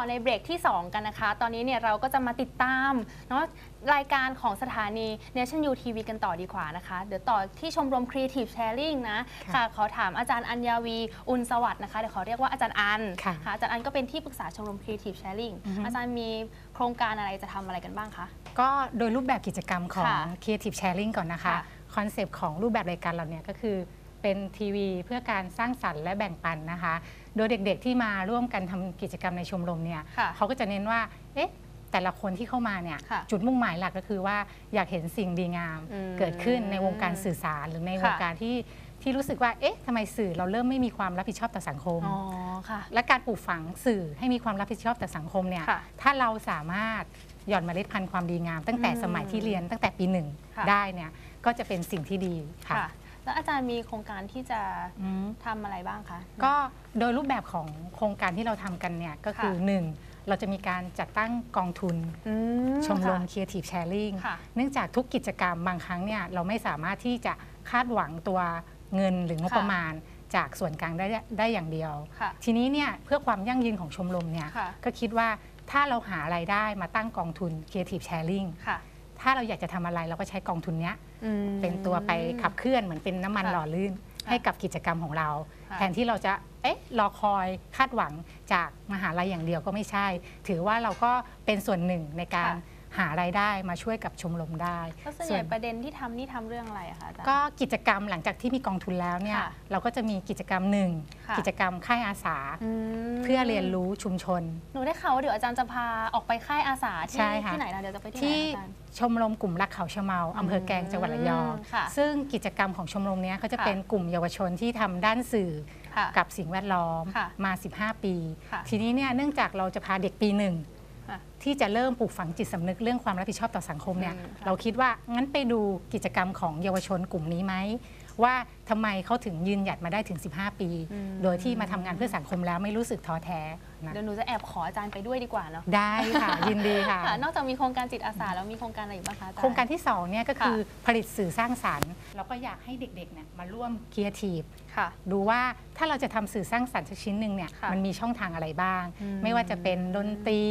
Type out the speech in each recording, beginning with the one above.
อในเบรกที่ 2 กันนะคะ ตอนนี้เนี่ยเราก็จะมาติดตามเนาะรายการของสถานี Nation U TV กันต่อดีกว่านะคะ เดี๋ยวต่อที่ชมรม Creative Sharing นะค่ะค่ะขอถามอาจารย์อัญญาวี อุลสวัสดิ์นะคะ เดี๋ยวขอเรียกว่าอาจารย์อันค่ะอาจารย์อันก็เป็นที่ปรึกษาชมรม Creative Sharing อือฮึอาจารย์มีโครงการอะไรจะทำอะไรกันบ้างคะ ก็โดยรูปแบบกิจกรรมของค่ะ Creative Sharing ก่อนนะคะค่ะคอนเซปต์ของรูปแบบรายการเราเนี่ยก็คือเป็นทีวีเพื่อการสร้างสรรค์และแบ่งปันนะคะ โดยเด็กๆที่มาร่วมกันทำกิจกรรมในชมรมเนี่ยค่ะเขาก็จะเน้นว่าเอ๊ะแต่ละคนที่เข้ามาเนี่ยค่ะจุดมุ่งหมายหลักก็คือว่าอยากเห็นสิ่งดีงาม อืม เกิดขึ้นในวงการสื่อสารหรือในวงค่ะการที่ที่รู้สึกว่าเอ๊ะทำไมสื่อเราเริ่มไม่มีความรับผิดชอบต่อสังคม อ๋อค่ะ และการปลูกฝังสื่อให้มีความรับผิดชอบต่อสังคมเนี่ย ค่ะถ้าเราสามารถหย่อนเมล็ดพันธุ์ความดีงาม ตั้งแต่อืมสมัยที่เรียนตั้งแต่ปีหนึ่งค่ะ ได้เนี่ย ก็จะเป็นสิ่งที่ดีค่ะ ค่ะ แล้วอาจารย์มีโครงการที่จะอืม ทำอะไรบ้างคะ ก็โดยรูปแบบของโครงการที่เราทำกันเนี่ยก็คือ ค่ะหนึ่งเราจะมีการจัดตั้งกองทุน อืชมรม ค่ะ Creative Sharing ค่ะ เนื่องจากทุกกิจกรรมบางครั้งเนี่ยเราไม่สามารถที่จะคาดหวังตัวเงินหรืองบค่ะ ประมาณ จากส่วนกลางได้ได้อย่างเดียว ค่ะ ทีนี้เนี่ยเพื่อความยั่งยืนของชมรมเนี่ยค่ะ ก็คิดว่าถ้าเราหารายได้มาตั้งกองทุน Creative Sharing ค่ะ ถ้าเราอยากจะทำอะไรเราก็ใช้กองทุนเนี้ยอืม เป็นตัวไปขับเคลื่อนเหมือนเป็นน้ำมันค่ะหล่อลื่นค่ะให้กับกิจกรรมของเราค่ะแทนที่เราจะเอ๊ะรอคอยคาดหวังจากมหาลัยอย่างเดียวก็ไม่ใช่ ถือว่าเราก็เป็นส่วนหนึ่งในการค่ะ หารายได้มาช่วยกับชมรมได้แล้วส่วนใหญ่ประเด็นที่ทำนี่ทำเรื่องอะไรอะคะอาจารย์ก็กิจกรรมหลังจากที่มีกองทุนแล้วเนี่ยค่ะเราก็จะมีกิจกรรมหนึ่งค่ะ กิจกรรมค่ายอาสามเพื่อเรียนรู้ชุมชน หนูได้ข่าวว่าเดี๋ยวอาจารย์จะพาออกไปค่ายอาสาที่ใช่ค่ะ ที่ไหนนะเดี๋ยวจะไปที่ไหนที่อาจารย์ ชมรมกลุ่มรักเขาชะเมาอำเภอแกลงจังหวัดระยองค่ะซึ่งกิจกรรมของชมรมเนี้ยเขาจะค่ะ เป็นกลุ่มเยาวชนที่ทำด้านสื่อ ค่ะ กับสิ่งแวดล้อมค่ะมา 15 ปี ค่ะทีนี้เนี่ยเนื่องจากเราจะพาเด็กปีหนึ่งค่ะ ที่จะเริ่มปลูกฝังจิตสำนึกเรื่องความรับผิดชอบต่อสังคมเนี่ยอืมค่ะเราคิดว่างั้นไปดูกิจกรรมของเยาวชนกลุ่มนี้ไหมว่าทำไมเขาถึงยืนหยัดมาได้ถึง 15 ปีอืมโดยที่มาทำงานเพื่อสังคมแล้วไม่รู้สึกท้อแท้นะเดี๋ยวหนูจะแอบขออาจารย์ไปด้วยดีกว่าเนาะได้ค่ะยินดีค่ะค่ะนอกจากมีโครงการจิตอาสาแล้วมีโครงการอะไรอีกบ้างคะอาจารย์โครงการที่2เนี่ยก็คือค่ะผลิตสื่อสร้างสรรค์เราก็อยากให้เด็กๆเนี่ยมาร่วมครีเอทีฟค่ะ ดูว่าถ้าเราจะทำสื่อสร้างสรรค์สักชิ้นหนึ่งเนี่ยค่ะมันมีช่องทางอะไรบ้าง อืมไม่ว่าจะเป็นดนตรี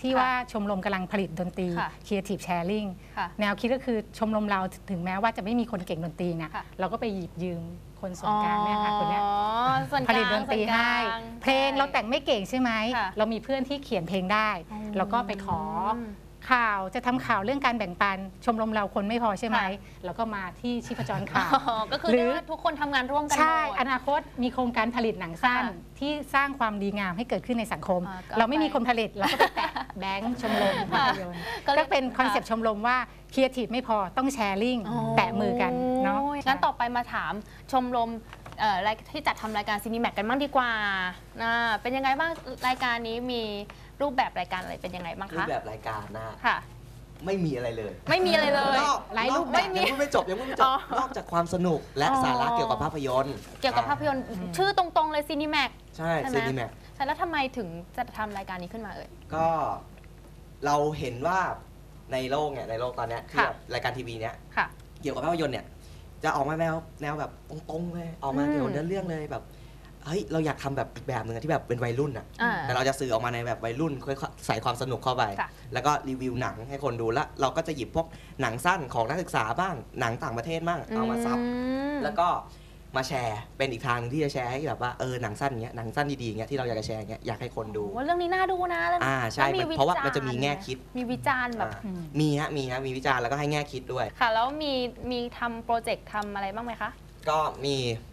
ที่ค่ะว่าชมรมกำลังผลิตดนตรี ค่ะ Creative Sharing ค่ะ แนวคิดก็คือชมรมเราถึงแม้ว่าจะไม่มีคนเก่งดนตรีเนี่ยค่ะ เราก็ไปหยิบยืมคนส่วนกลางเนี่ยค่ะคนเนี้ย อ๋อส่วนผกลางลิตดนตรีส่วกให้ลาง เพลงเราแต่งไม่เก่งใช่ไหม ค่ะเรามีเพื่อนที่เขียนเพลงได้อืมเราก็ไปขอ ข่าวจะทำข่าวเรื่องการแบ่งปัน ชมรมเราคนไม่พอใช่ไหมค่ะเราก็มาที่ชีพจรข่าว อ๋อก็คือหรืเรียอกว่าทุกคนทำงานร่วมกันใช่หมดอนาคตมีโครงการผลิตหนังสั้น ค่ะที่สร้างความดีงามให้เกิดขึ้นในสังคม อ่าก็เราไม่มีไปคนผลิตเราก็ไปแตะแบงค์ชมรมภาพยนตร์ก็เลยก็เป็นคอนเซปต์ชมรมว่าครีเอทีฟไม่พอต้องแชร์ลิงแตะมือกันเนาะ โอ้ยงั้นต่อไปมาถามชมรมเอ่อรายที่จัดทำรายการซีนีแม็กกันบ้างดีกว่าอ่าเป็นยังไงบ้างรายการนี้มี รูปแบบรายการอะไรเป็นยังไงบ้างรูคะ ปแบบรายการนะฮะค่ะ ไม่มีอะไรเลยไม่มีอะไรเลยนอกหลายรูปนอกแบบจากยังพูดไม่จบยังพูดไม่จอ๋บอ นอกจากความสนุกและอ๋อสาระเกี่ยวกับภาพยนตร์เกี่ยวกับภาพยนตร์ชื่อตรงๆเลยซีนีแม็ก ใช่ใช่ไหม ซีนีแม็กใช่แล้วทำไมถึงจะทำรายการนี้ขึ้นมาเอ่ย ก็เราเห็นว่าในโลกเนี่ยในโลกตอนเนี้ยที่ค่ะ แบบรายการทีวีเนี้ย ค่ะ เกี่ยวกับภาพยนตร์เนี่ยจะออกมาแนวแนวแบบตรงๆเลยออกมาอืม เกี่ยวกับเนื้อเรื่องเลยแบบ เฮ้ยเราอยากทำแบบอีกแบบหนึ่งอะที่แบบเป็นวัยรุ่นอะอ่าแต่เราจะสื่อออกมาในแบบวัยรุ่นค่อยๆใส่ความสนุกเข้าไปค่ะแล้วก็รีวิวหนังให้คนดูแล้ว เราก็จะหยิบพวกหนังสั้นของนักศึกษาบ้างหนังต่างประเทศบ้างเอามาซับมแล้วก็มาแชร์เป็นอีกทางหนึงที่จะแชร์ให้แบบว่าเออหนังสั้นเงี้ยหนังสั้นดีๆเงี้ยที่เราอยากจะแชร์เงี้ยอยากให้คนดูว่าเรื่องนี้น่าดูนะแล้วอ่าใช่แล้วมันเพราะว่ามันจะมีแง่คิดมีวิจารณ์แบบอ่ามีฮะมีฮะมีวิจารณ์แล้วก็ให้แง่คิดด้วยค่ะ แล้วมีมีทำโปรเจกต์ทำอะไรบ้างไหมคะก็มีค่ะ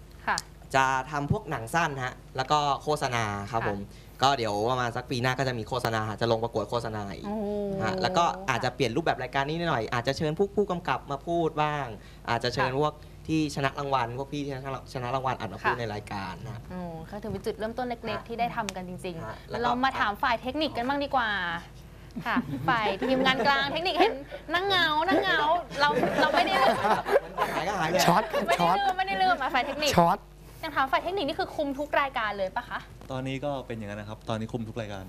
จะทำพวกหนังสั้นฮะแล้วก็โฆษณาครับค่ะผมก็เดี๋ยวประมาณสักปีหน้าก็จะมีโฆษณาจะลงประกวดโฆษณาอีกโอ้ฮะแล้วก็อาจจะเปลี่ยนรูปแบบรายการนี้หน่อยอาจจะเชิญผู้ผู้กำกับมาพูดบ้าง อาจจะเชิญพวกที่ชนะรางวัลพวกพี่ที่ชนะชนะรางวัลอาจมาพูดในรายการนะ โอ้ก็ถือเป็นจุดเริ่มต้นเล็ก ๆ ที่ได้ทำกันจริง ฮะๆแล้วก็เรามาถามฝ่ายเทคนิคกันบ้างดีกว่า ค่ะ ฝ่ายทีมงานกลางเทคนิคเห็นนั่งเหงานั่งเหงาเราเราไม่ได้ลืมหายก็หายเนี่ยช็อตไม่ช็ได้อตลืมไม่ได้ลืมอะฝ่ายเทคนิคช็อต ยังถามฝ่ายเทคนิคนี่คือคุมทุกรายการเลยปะคะตอนนี้ก็เป็นอย่างนั้นนะครับ ตอนนี้คุมทุกรายการ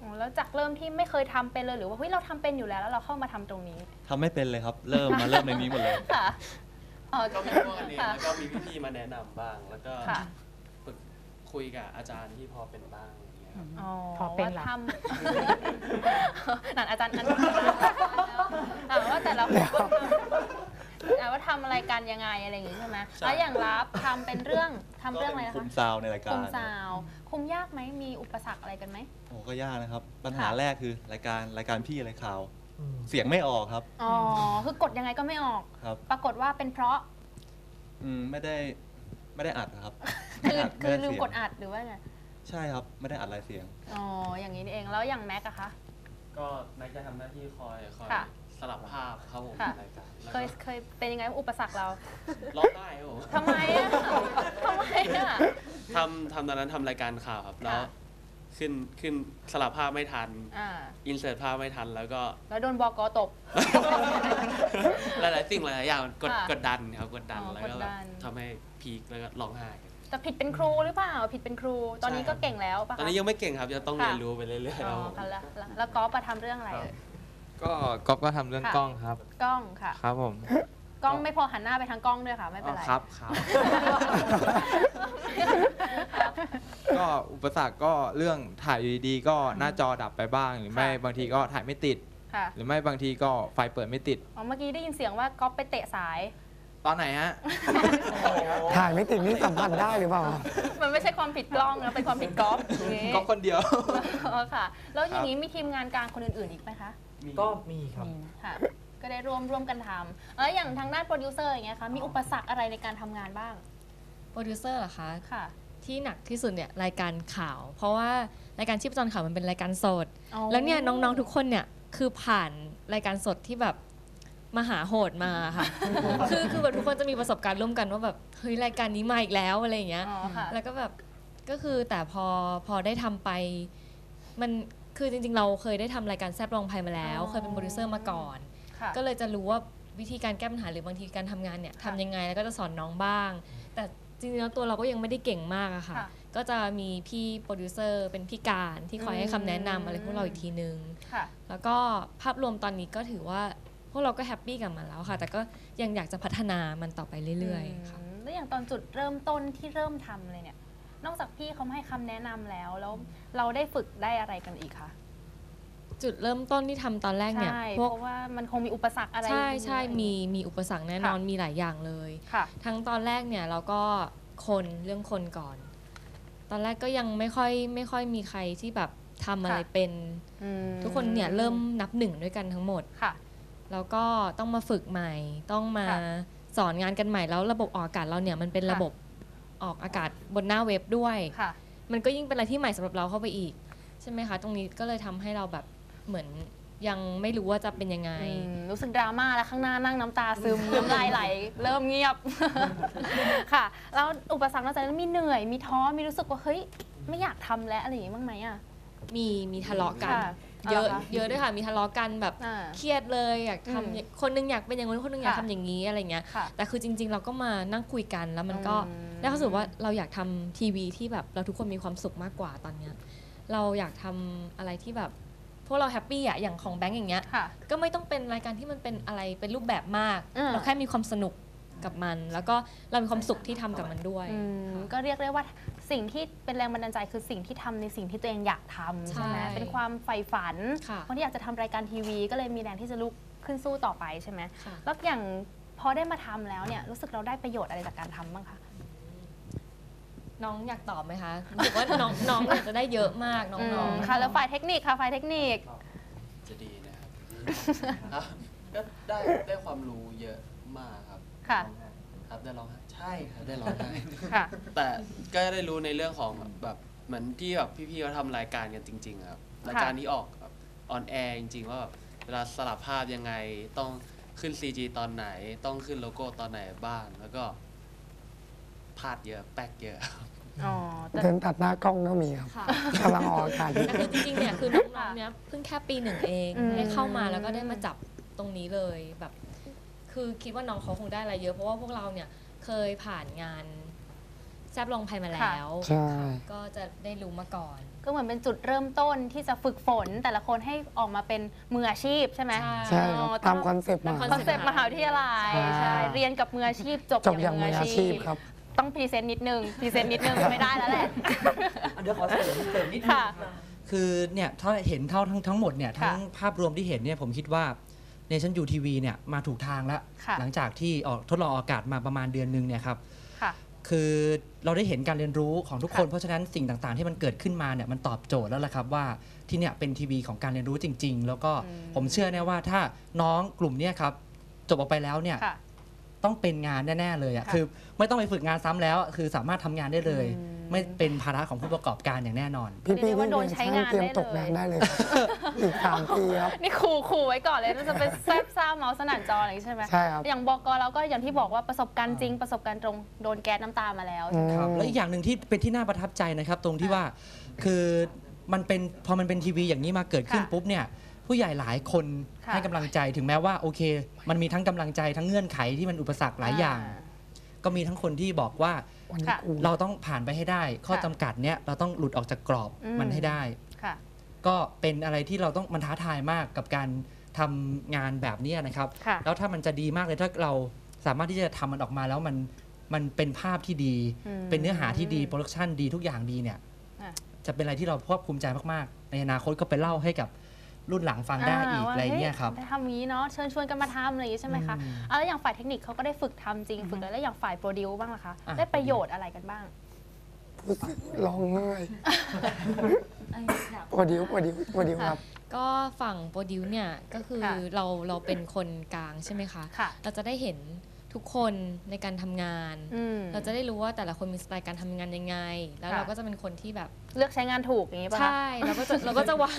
อ๋อแล้วจากเริ่มที่ไม่เคยทำเป็นเลยหรือว่าเฮ้ยเราทำเป็นอยู่แล้วแล้วเราเข้ามาทำตรงนี้ทำไม่เป็นเลยครับ เริ่มมาเริ่มในนี้หมดเลย ค่ะอ๋อก็มีพวกกันเองค่ะ แล้วก็มีพี่ๆมาแนะนำบ้าง แล้วก็ค่ะ ฝึกคุยกับอาจารย์ที่พอเป็นบ้างอย่างเงี้ยครับอ๋อพอเป็นว่าเหรอทำ นั่นอาจารย์อันถามว่าแต่ละคน อะว่าทำอะไรกันยังไงอะไรอย่างงี้ใช่ไหมใช่ แล้วอย่างรับทำเป็นเรื่องทำเรื่องอะไรก็นะเป็นคุคะมซาวในรายการคุมซาวด์คุมยากไหมมีอุปสรรคอะไรกันไหม โอ้ก็ยากนะครับ ปัญหาค่ะ แรกคือรายการรายการพี่อะไรข่าวเสียงไม่ออกครับอ๋อคือกดยังไงก็ไม่ออก ครับปรากฏว่าเป็นเพราะอืมไม่ได้ไม่ได้อัดนะครับคือไอัคือไไลืมเสียงกดอัดหรือว่าไงใช่ครับไม่ได้อัดรายเสียง อ๋ออย่างนี้นี่เองแล้วอย่างแม็กอะคะ ก็แม็กจะทำหน้าที่คอยคอยค่ะ สลับภาพครับผมค่ะ ในรายการแล้วเคยก็เคยเป็นยังไงอุปสรรคเราร้องได้ครับผมทำไมอะทำไมอะทำทำตอนนั้นทำรายการข่าวครับแล้ว ค่ะ ขึ้นขึ้นสลับภาพไม่ทัน อ่าอินเสิร์ตภาพไม่ทันแล้วก็ แล้วโดนบอกอตบ หลาย ๆ สิ่งหลายๆอย่างกดค่ะกดดันครับกดดันอ๋อแล้วก็กดแบดับน ทำให้พีคแล้วก็ร้องไห้ แต่ผิดเป็นครูหรือเปล่า ผิดเป็นครู ตอนนี้ใช่คก็รับเก่งแล้วปะตอนคะนี้ยังไม่เก่งครับจะต้องค่ะเรียนรู้ไปเรื่อย ๆ คอ๋รัอบผม ค่ะแล้วแล้วแล้วกอล์ฟอะทำเรื่องอะไรเอ่ย ก็ก๊อฟก็ทำเรื่องค่ะกล้องครับ กล้องค่ะ ครับผม กล้องไม่พอหันหน้าไปทางกล้องด้วยค่ะ ไม่เป็นไรอ๋อครับครับก็อุปสรรคก็เรื่องถ่ายอยู่ดีๆก็หน้าจอดับไปบ้าง หรือไม่ค่ะบางทีก็ถ่ายไม่ติด ค่ะ หรือไม่บางทีก็ไฟเปิดไม่ติด อ๋อ เมื่อกี้ได้ยินเสียงว่าก๊อฟไปเตะสาย ตอนไหนฮะ ถ่ายไม่ติดนี่สัมผัสได้หรือเปล่า มันไม่ใช่ความผิดกล้องนะ เป็นความผิดก๊อฟอย่างงี้ก็คนเดียว อ๋อค่ะ แล้วอย่างนี้มีทีมงานกลางคนอื่นๆอีกไหมคะ ก็มีครับ ค่ะ ก็ได้ร่วมร่วมกันทำแล้วอย่างทางด้านโปรดิวเซอร์อย่างเงี้ยคะมีอุปสรรคอะไรในการทำงานบ้าง โปรดิวเซอร์เหรอคะ ค่ะ ที่หนักที่สุดเนี่ยรายการข่าว เพราะว่ารายการชีพจรข่าวมันเป็นรายการสด อ๋อ แล้วเนี่ยน้องๆทุกคนเนี่ยคือผ่านรายการสดที่แบบมหาโหดมาค่ะ คือคือแบบทุกคนจะมีประสบการณ์ร่วมกันว่าแบบเฮ้ยรายการนี้มาอีกแล้วอะไรอย่างเงี้ย อ๋อค่ะ แล้วก็แบบก็คือแต่พอพอได้ทำไปมัน คือจริงๆ เราเคยได้ทำรายการแซบลองภัยมาแล้ว อ๋อ เคยเป็นโปรดิวเซอร์มาก่อน ค่ะก็เลยจะรู้ว่าวิธีการแก้ปัญหาหรือบางทีการทำงานเนี่ยค่ะทำยังไงแล้วก็จะสอนน้องบ้าง แต่จริงๆแล้วตัวเราก็ยังไม่ได้เก่งมากอะค่ะ ค่ะ ก็จะมีพี่โปรดิวเซอร์เป็นพี่การที่คอยให้คำแนะนำอะไรพวกเราอีกทีนึง ค่ะ แล้วก็ภาพรวมตอนนี้ก็ถือว่าพวกเราก็แฮปปี้กับมันแล้วค่ะ แต่ก็ยังอยากจะพัฒนามันต่อไปเรื่อยๆค่ะ มแล้วอย่างตอนจุดเริ่มต้นที่เริ่มทำเลยเนี่ย นอกจากพี่เขามาให้คำแนะนำแล้ว แล้วเราได้ฝึกได้อะไรกันอีกคะจุดเริ่มต้นที่ทำตอนแรกเนี่ยใช่พเพวกราะว่ามันคงมีอุปสรรคอะไรใช่ใช่เยอะมีมีอุปสรรคแน่นอนมีหลายอย่างเลย ค่ะ ทั้งตอนแรกเนี่ยเราก็คนเรื่องคนก่อน ตอนแรกก็ยังไม่ค่อยไม่ค่อยมีใครที่แบบทำอะไรค่ะ เป็น อืมทุกคนเนี่ยเริ่มนับหนึ่งด้วยกันทั้งหมด ค่ะ แล้วก็ต้องมาฝึกใหม่ ต้องมาค่ะสอนงานกันใหม่แล้วระบบออกอากาศเราเนี่ยมันเป็นค่ะ ระบบ ออกอากาศบนหน้าเว็บด้วย ค่ะ มันก็ยิ่งเป็นอะไรที่ใหม่สำหรับเราเข้าไปอีก ใช่ไหมคะ ตรงนี้ก็เลยทำให้เราแบบเหมือนยังไม่รู้ว่าจะเป็นยังไง อืมรู้สึกดราม่าแล้วข้างหน้านั่งน้ำตาซึม น้ำลายไหล เริ่มเงียบ ค่ะ แล้วอุปสรรคนอกจากนั้นมีเหนื่อยมีท้อมีรู้สึกว่าเฮ้ย ไม่อยากทำแล้วอะไรอย่างงี้บ้างไหมอะ มีมีทะเลาะกัน ค่ะ เยอะเอาเหรอคะเยอะด้วยค่ะมีทะเลาะกันแบบอ่าเครียดเลยอยากอืมทำอย่างคนหนึงอยากเป็นอย่างนู้นคนหนึงอยากค่ะทำอย่างนี้อะไรเงี้ยค่ะแต่คือจริง ๆ เราก็มานั่งคุยกันแล้วมันก็อืมได้รู้สึกว่าเราอยากทำทีวีที่แบบเราทุกคนมีความสุขมากกว่าตอนเนี้ยเราอยากทำอะไรที่แบบพวกเราแฮปปี้อะอย่างของแบงก์อย่างเงี้ยค่ะก็ไม่ต้องเป็นรายการที่มันเป็นอะไรเป็นรูปแบบมากอ่าเราแค่มีความสนุก กับมัน แล้วก็เรามีความสุขที่ทำกับมันด้วยอืมค่ะก็เรียกได้ว่าสิ่งที่เป็นแรงบันดาลใจคือสิ่งที่ทำในสิ่งที่ตัวเองอยากทำใช่ไหมใช่เป็นความใฝ่ฝันค่ะคนที่อยากจะทำรายการทีวี ก็เลยมีแรงที่จะลุกขึ้นสู้ต่อไปใช่ไหมค่ะแล้วอย่างพอได้มาทำแล้วเนี่ยรู้สึกเราได้ประโยชน์อะไรจากการทำบ้างคะน้องอยากตอบไหมคะรู้สึกว่าน้องน้องอยากจะได้เยอะมากน้อืองมๆค่ะ แล้วฝ่ายเทคนิคค่ะฝ่ายเทคนิค จะดีนะครับครับก็ได้ได้ความรู้เยอะมาก ครับค่ะ ครับได้ร้องไห้ใช่ครับได้ร้องไห้ ค่ะ แต่ก็ได้รู้ในเรื่องของแบบเหมือนที่แบบพี่ๆเขาทำรายการกันจริง ๆ ครับรายการที่ออกออนแอร์จริงๆ ว่าแบบเวลาสลับภาพยังไงต้องขึ้น CG ตอนไหน ต้องขึ้นโลโก้ตอนไหนบ้างแล้วก็พลาดเยอะแป๊กเยอะ อ๋อแต่เดินตัดหน้ากล้องก็มีครับค่ะกำลังออกอากาศอยู่แต่คือจริงๆเนี่ยคือน้องๆเนี่ยเพิ่งแค่ปีหนึ่งเองอืมได้เข้ามาแล้วก็ได้มาจับตรงนี้เลยแบบ คือคิดว่าน้องเขาคงได้อะไรเยอะ เพราะว่าพวกเราเนี่ยเคยผ่านงานแซบลงภัยมาแล้วใช่ก็จะได้รู้มาก่อน ก็เหมือนเป็นจุดเริ่มต้นที่จะฝึกฝนแต่ละคนให้ออกมาเป็นมืออาชีพใช่ไหมใช่ใช่ครับ อ๋อตามคอนเซปต์ตามมาคอนคอนเซปต์มหาวิทยาลัยใช่ ใช่เรียนกับมืออาชีพจบจบอย่างมืออาชีพครับปต้องพรีเซนต์นิดนึงพรีเซนต์นิดนึงไม่ได้แล้วแหละ เดี๋ยวขอเสริมเสริมนิดนึงค่ะ คือเนี่ยถ้าเห็นเท่าทั้งทั้งหมดเนี่ยค่ะทั้งภาพรวมที่เห็นเนี่ยผมคิดว่า เนชั่นยูทีวีเนี่ยมาถูกทางแล้ว ค่ะ หลังจากที่ออกทดลองออกอากาศมาประมาณเดือนหนึงเนี่ยครับ ค่ะ คือเราได้เห็นการเรียนรู้ของทุกคน ค่ะเพราะฉะนั้นสิ่งต่างๆ ที่มันเกิดขึ้นมาเนี่ยมันตอบโจทย์แล้วล่ะครับว่าที่เนี่ยเป็นทีวีของการเรียนรู้จริง ๆ แล้วก็อืม ผมเชื่อแน่ว่าถ้าน้องกลุ่มเนี้ครับจบออกไปแล้วเนี่ยค่ะ ต้องเป็นงานแน่ๆเลยอะค่ะคือไม่ต้องไปฝึกงานซ้ำแล้ว คือสามารถทำงานได้เลย อืม ไม่เป็นภาระของผู้ประกอบการอย่างแน่นอน พี่เรียกพี่ได้ว่าที่โดเรีนยนใช้ช่างงานเตรียมได้ตกเลยงานได้เลยครับอีกสามปีครับ นี่ขู่ขู่ไว้ก่อนเลยจะเป็นแซบซ่าเมาส์สนั่นจออะไรอย่างนี้ใช่ไหมใช่ครับ อย่างบอกเราก็อย่างที่บอกว่าประสบการณ์จริงประสบการณ์ตรงโดนแก๊สน้ำตามาแล้วอืมครับแล้วอีกอย่างหนึ่งที่เป็นที่น่าประทับใจนะครับ ตรงที่ว่าคือมันเป็นพอมันเป็นทีวีอย่างนี้มาเกิดขึ้นค่ะปุ๊บเนี่ยผู้ใหญ่หลายคนค่ะให้กำลังใจถึงแม้ว่าโอเค มันมีทั้งกำลังใจทั้งเงื่อนไขที่มันอุปสรรคหลายอย่าง ก็มีทั้งคนที่บอกว่าวันนี้ค่ะกูเราต้องผ่านไปให้ได้ ข้อค่ะจำกัดเนี่ยเราต้องหลุดออกจากกรอบอืม มันให้ได้ ค่ะ ก็เป็นอะไรที่เราต้องมันท้าทายมากกับการทำงานแบบเนี้ยนะครับ ค่ะ แล้วถ้ามันจะดีมากเลยถ้าเราสามารถที่จะทำมันออกมาแล้วมันมันเป็นภาพที่ดี อืมเป็นเนื้อหาที่ดีโปรดักชันดีทุกอย่างดีเนี่ยอะ จะเป็นอะไรที่เราภาคภูมิใจมากๆ ในอนาคตก็ไปเล่าให้กับ รุ่นหลังฟังได้อีกว่าอะไรเงี้ยครับได้ทำอย่างนี้เนาะเชิญชวนกันมาทำอะไรอย่างนี้ใช่ไหมคะอืมเอาแล้วอย่างฝ่ายเทคนิคเขาก็ได้ฝึกทำจริงฝึกแล้วแล้วอย่างฝ่ายโปรดิวบ้างล่ะคะอะได้ประโยชน์อะไรกันบ้างรู้สึกร้องไห้โปรดิวโปรดิวโปรดิวครับก็ฝั่งโปรดิวเนี่ยก็คือค่ะเราเราเป็นคนกลางใช่ไหมคะค่ะเราจะได้เห็น ทุกคนในการทำงาน อืมเราจะได้รู้ว่าแต่ละคนมีสไตล์การทำงานยังไง แล้วค่ะ เราก็จะเป็นคนที่แบบ เลือกใช้งานถูกอย่างนี้ป่ะคะ ใช่เราก็จะเราก็จะวาง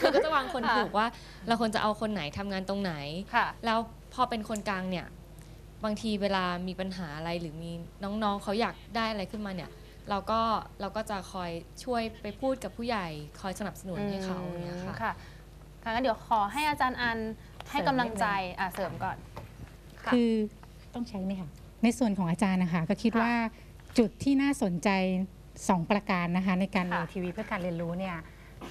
เราก็จะวางคนค่ะ ถูกว่า เราควรจะเอาคนไหนทำงานตรงไหน ค่ะ แล้วพอเป็นคนกลางเนี่ย บางทีเวลามีปัญหาอะไรหรือมีน้องๆ เขาอยากได้อะไรขึ้นมาเนี่ย เราก็เราก็จะคอยช่วยไปพูดกับผู้ใหญ่ คอยสนับสนุนให้เขาอย่างเงี้ยค่ะ ค่ะค่ะงั้นเดี๋ยวขอให้อาจารย์อันให้กำลังใจอะเสริมก่อน ค่ะ คือ ต้องใช้ไหมคะในส่วนของอาจารย์นะคะก็คิดค่ะว่าจุดที่น่าสนใจ 2 ประการนะคะในการค่ะมีทีวีเพื่อการเรียนรู้เนี่ย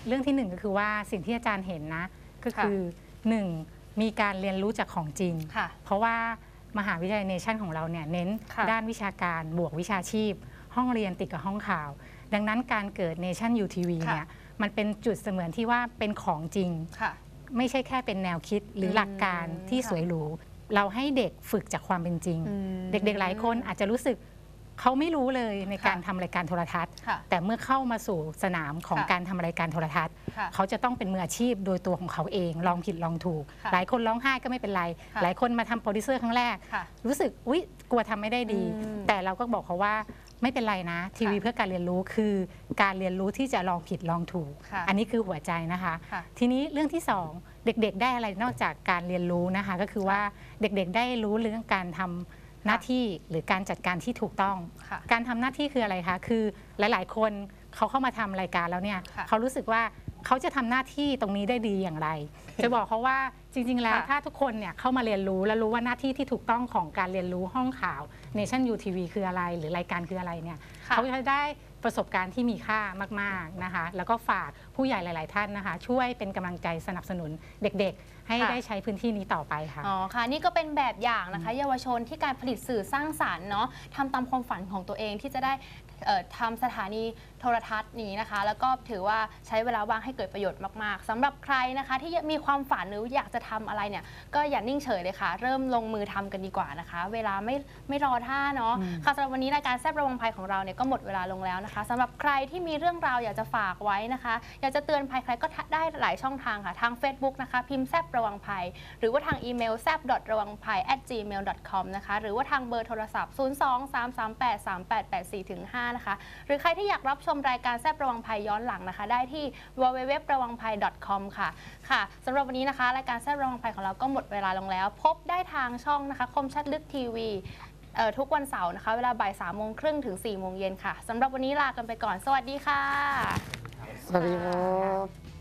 เรื่องที่หนึ่งก็คือว่าสิ่งที่อาจารย์เห็นนะ ก็คือหนึ่งมีการเรียนรู้จากของจริงค่ะเพราะว่ามหาวิทยาลัยเนชั่นของเราเนี่ยเน้นค่ะด้านวิชาการบวกวิชาชีพ ห้องเรียนติดกับห้องข่าว ดังนั้นการเกิดเนชั่นยูทีวีเนี่ยมันเป็นจุดเสมือนที่ว่าเป็นของจริงค่ะไม่ใช่แค่เป็นแนวคิดหรือหลักการที่ค่ะสวยหรู เราให้เด็กฝึกจากความเป็นจริงอืมเด็กๆ หลายคนอาจจะรู้สึกเขาไม่รู้เลยในการค่ะทำรายการโทรทัศน์ ค่ะแต่เมื่อเข้ามาสู่สนามของค่ะการทำรายการโทรทัศน์ ค่ะเขาจะต้องเป็นมืออาชีพโดยตัวของเขาเอง ลองผิดลองถูก ค่ะหลายคนร้องไห้ก็ไม่เป็นไร ค่ะ หลายคนมาทำโปรดิวเซอร์ครั้งแรก ค่ะ รู้สึกอุ๊ยกลัวทำไม่ได้ดี อืมแต่เราก็บอกเขาว่าไม่เป็นไรนะทีวีค่ะเพื่อการเรียนรู้คือการเรียนรู้ที่จะลองผิดลองถูก ค่ะอันนี้คือหัวใจนะคะ ค่ะทีนี้เรื่องที่สอง เด็กๆ ได้อะไรนอกจากการเรียนรู้นะคะ ก็คือว่าเด็กๆ ได้รู้เรื่องการทำหน้าที่หรือการจัดการที่ถูกต้องค่ะการทำหน้าที่คืออะไรคะ คือหลายๆ คนเขาเข้ามาทำรายการแล้วเนี่ยค่ะเขารู้สึกว่า เขาจะทำหน้าที่ตรงนี้ได้ดีอย่างไร จะบอกเขาว่าจริง ๆ แล้วค่ะถ้าทุกคนเนี่ยเข้ามาเรียนรู้และรู้ว่าหน้าที่ที่ถูกต้องของการเรียนรู้ห้องข่าว Nation U TV คืออะไร หรือรายการคืออะไรเนี่ยค่ะเขาจะได้ประสบการณ์ที่มีค่ามาก ๆนะคะ แล้วก็ฝากผู้ใหญ่หลาย ๆ ท่านนะคะ ช่วยเป็นกำลังใจสนับสนุนเด็ก ๆ ให้ค่ะได้ใช้พื้นที่นี้ต่อไปค่ะอ๋อค่ะ นี่ก็เป็นแบบอย่างนะคะ เยาวชนที่การผลิตสื่อสร้างสารรค์เนาะทำตามความฝันของตัวเองที่จะได้ เอ่อทำสถานีโทรทัศน์นี้นะคะ แล้วก็ถือว่าใช้เวลาว่างให้เกิดประโยชน์มากๆสำหรับใครนะคะ ที่มีความฝันหรืออยากจะทำอะไรเนี่ย ก็อย่านิ่งเฉยเลยค่ะ เริ่มลงมือทำกันดีกว่านะคะ เวลาไม่ไม่รอท่าเนาะค่ะสำหรับวันนี้รายการแซบระวังภัยของเราเนี่ยก็หมดเวลาลงแล้วนะคะสำหรับใครที่มีเรื่องราวอยากจะฝากไว้นะคะ อยากจะเตือนภัยใครก็ได้หลายช่องทางค่ะทาง Facebook นะคะ พิมพ์แซบระวังภัย หรือว่าทางอีเมล s a b ระวังภัย at gmail com นะคะหรือว่าทางเบอร์โทรศัพท์ 0 2 3 3 8 3 8 8 4ถึง5นะคะ หรือใครที่อยากรับชมรายการแซบระวังภัยย้อนหลังนะคะ ได้ที่ www ระวังภัย com ค่ะ ค่ะสำหรับวันนี้นะคะ รายการแซบระวังภัยของเราก็หมดเวลาลงแล้ว พบได้ทางช่องนะคะ คมชัดลึกทีวีทุกวันเสาร์นะคะ เวลาบ่ายสามโมงครึ่งถึง4โมงเย็นค่ะสำหรับวันนี้ลากันไปก่อน สวัสดีค่ะ สวัสดีครับ